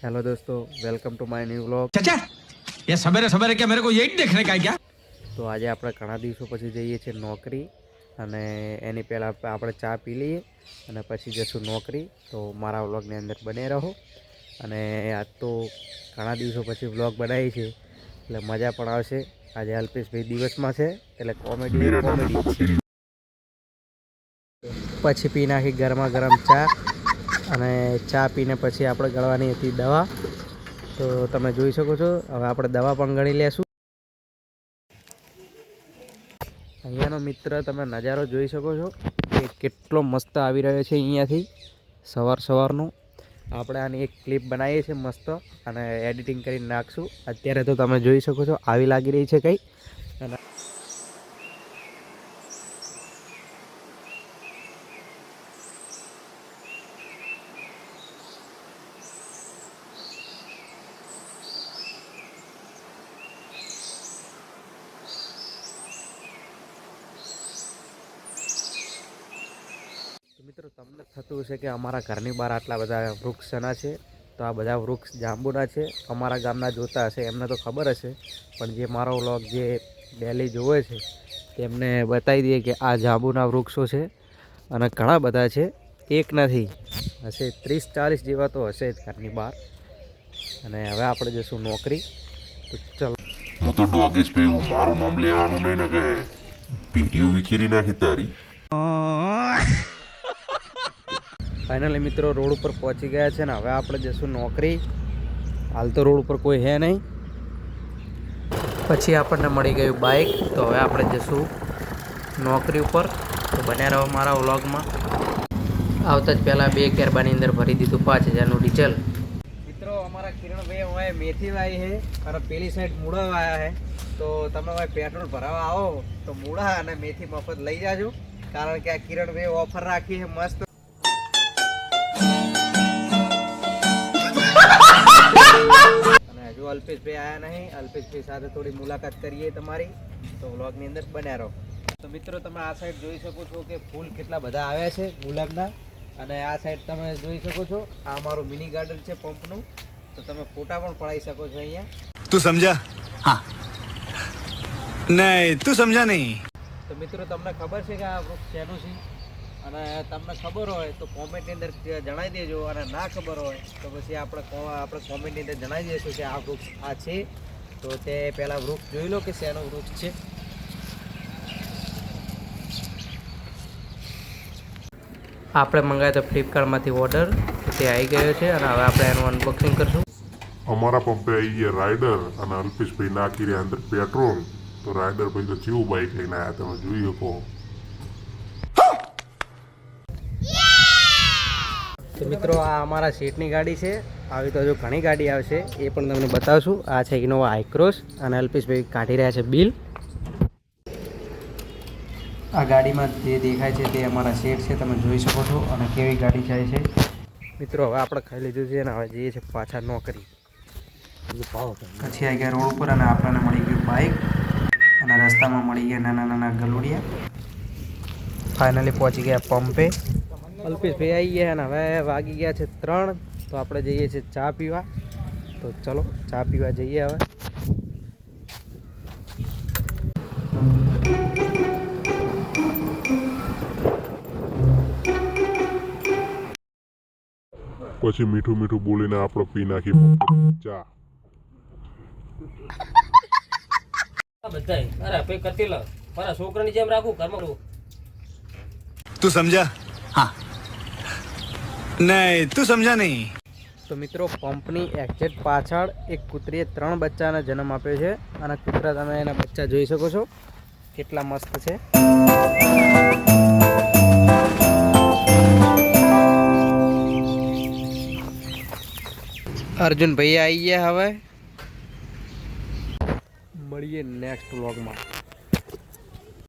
Hello दोस्तों welcome to my new vlog चाचा ये सवेरे सवेरे क्या मेरे को यही देखने का है क्या તો આજે આપણે ઘણા દિવસો પછી જઈએ છીએ નોકરી અને એની પહેલાં આપણે ચા પી લઈએ અને પછી જશું નોકરી તો મારા વ્લોગની અંદર બને રહો અને આજ તો ઘણા દિવસો પછી વ્લોગ બનાવી છે એટલે મજા પણ આવશે આજે અલ્પેશભાઈ દિવસમાં છે એટલે કોમેડી કોમેડી છે પછી પી નાખી ગરમા ગરમ ચા અને ચા પીને પછી આપણે ગળવાની હતી દવા. તો તમે જોઈ શકો છો, હવે આપણે દવા પણ ગણી લેશું. અહીંયાનો મિત્ર તમે નજારો જોઈ શકો છો, કે કેટલો મસ્ત આવી રહ્યો છે અહીંયાથી, સવાર સવારનો. આપણે આની એક ક્લિપ બનાવીએ છીએ મસ્ત, અને એડિટિંગ કરીને નાખશું. અત્યારે તો તમે જોઈ શકો છો, આવી લાગી રહી છે કંઈ. અને મિત્રો તમને થતું હશે કે અમારા ઘરની બહાર આટલા બધા વૃક્ષ શેના છે તો આ બધા વૃક્ષ જાંબુના છે. અમારા ગામના જોતા હશે એમને તો ખબર હશે. પણ જે મારો વ્લોગ જે ડેલી જોવે છે તેમને બતાવી દઈએ કે આ જાંબુના વૃક્ષો છે અને ઘણા બધા છે. એક નથી હશે ત્રીસ ચાલીસ જેવા તો હશે જ ઘરની બહાર. અને હવે આપણે જઈશું નોકરી. તો ચલો. હું તો ડોગીશ ભાઈ મારું નામ લેવાનું નહીં ને કે. વિખેરી નાખી તારી. ફાઇનલી મિત્રો, રોડ ઉપર પહોંચી ગયા છે ને, હવે આપણે જઈશું નોકરી. હાલ તો રોડ ઉપર કોઈ હે નહીં. પછી આપણને મળી ગયું બાઇક તો હવે આપણે જઈશું નોકરી ઉપર. તો બન્યા રહો મારા વ્લોગમાં. આવતા જ પહેલાં બે કેરબાની અંદર ભરી દીધું પાંચ હજારનું ડીઝલ. મિત્રો, અમારા કિરણભાઈ હવે મેથી વાય છે, અને પેલી સાઈડ મૂળા વાયા છે. તો તમે હવે પેટ્રોલ ભરાવા આવો, તો મૂળા અને મેથી મફત લઈ જાજો. કારણ કે આ કિરણભાઈ ઓફર રાખી છે, મસ્ત અલ્પેશભાઈ આવ્યા નહીં. અલ્પેશભાઈ સાથે થોડી મુલાકાત કરીએ તમારી. તો વ્લોગની અંદર બન્યા રહો. તો મિત્રો તમે આ સાઈડ જોઈ શકો છો કે ફૂલ કેટલા બધા આવ્યા છે ગુલાબના. અને આ સાઈડ તમે જોઈ શકો છો આ અમારું મિની ગાર્ડન છે પંપનું તો તમે ફોટા પણ પડાવી શકો છો અહીંયા. તું સમજા? હા. નહીં તું સમજા નહીં. તો મિત્રો તમને ખબર છે કે આ વૃક્ષ શેનું છે? અને તમને ખબર હોય તો કોમેન્ટની અંદર જણાવી દેજો અને ના ખબર હોય તો પછી આપણે આપણે કોમેન્ટની અંદર જણાવી દઈશું કે આ વૃક્ષ આ છે. તો તે પહેલાં વૃક્ષ જોઈ લો કે શેનું વૃક્ષ છે. આપણે મંગાવ્યો તો ફ્લિપકાર્ટમાંથી ઓર્ડર તે આવી ગયો છે અને હવે આપણે એનું અનબોક્સિંગ કરશું. અમારા પંપે આવી ગયા રાઇડર અને અલ્પેશભાઈ નાખી રહ્યા અંદર પેટ્રોલ તો રાઈડર ભાઈ તો જેવું બાઈક લઈને આવ્યા તમે જોઈ શકો. તો મિત્રો આ અમારા સીટની ગાડી છે. આવી તો હજુ ઘણી ગાડી આવશે એ પણ તમને બતાવશું. આ છે ઇનોવા આઈક્રોસ અને અલ્પેશભાઈ કાઢી રહ્યા છે બિલ. આ ગાડીમાં જે દેખાય છે તે અમારા સીટ છે તમે જોઈ શકો છો અને કેવી ગાડી જાય છે. મિત્રો હવે આપણે ખાઈ લીધું છે અને હવે જઈએ છીએ પાછા નોકરી. પછી આવી ગયા રોડ ઉપર અને આપણને મળી ગયું બાઇક અને રસ્તામાં મળી ગયા નાના નાના ગલુડિયા. ફાઇનલી પહોંચી ગયા પંપે. અલ્પેશભાઈ આવી ગયા અને હવે વાગી ગયા છે ત્રણ તો આપણે જઈએ છીએ ચા પીવા. તો ચલો ચા પીવા જઈએ હવે. પછી મીઠું મીઠું બોલીને આપણો પી નાખી. ચા. બધા અરે પે કતિલ. મારા છોકરાની જેમ રાખું ઘરમાં તું સમજા? હા. નહીં, તું સમજા નહીં. તો મિત્રો, પંપની એક્ઝેટ પાછળ એક કૂતરીએ ત્રણ બચ્ચાને જન્મ આપ્યો છે અને કૂતરા તમે એના બચ્ચા જોઈ શકો છો. કેટલા મસ્ત છે. અર્જુન ભાઈ આવી ગયા હવે. મળીએ નેક્સ્ટ વ્લોગમાં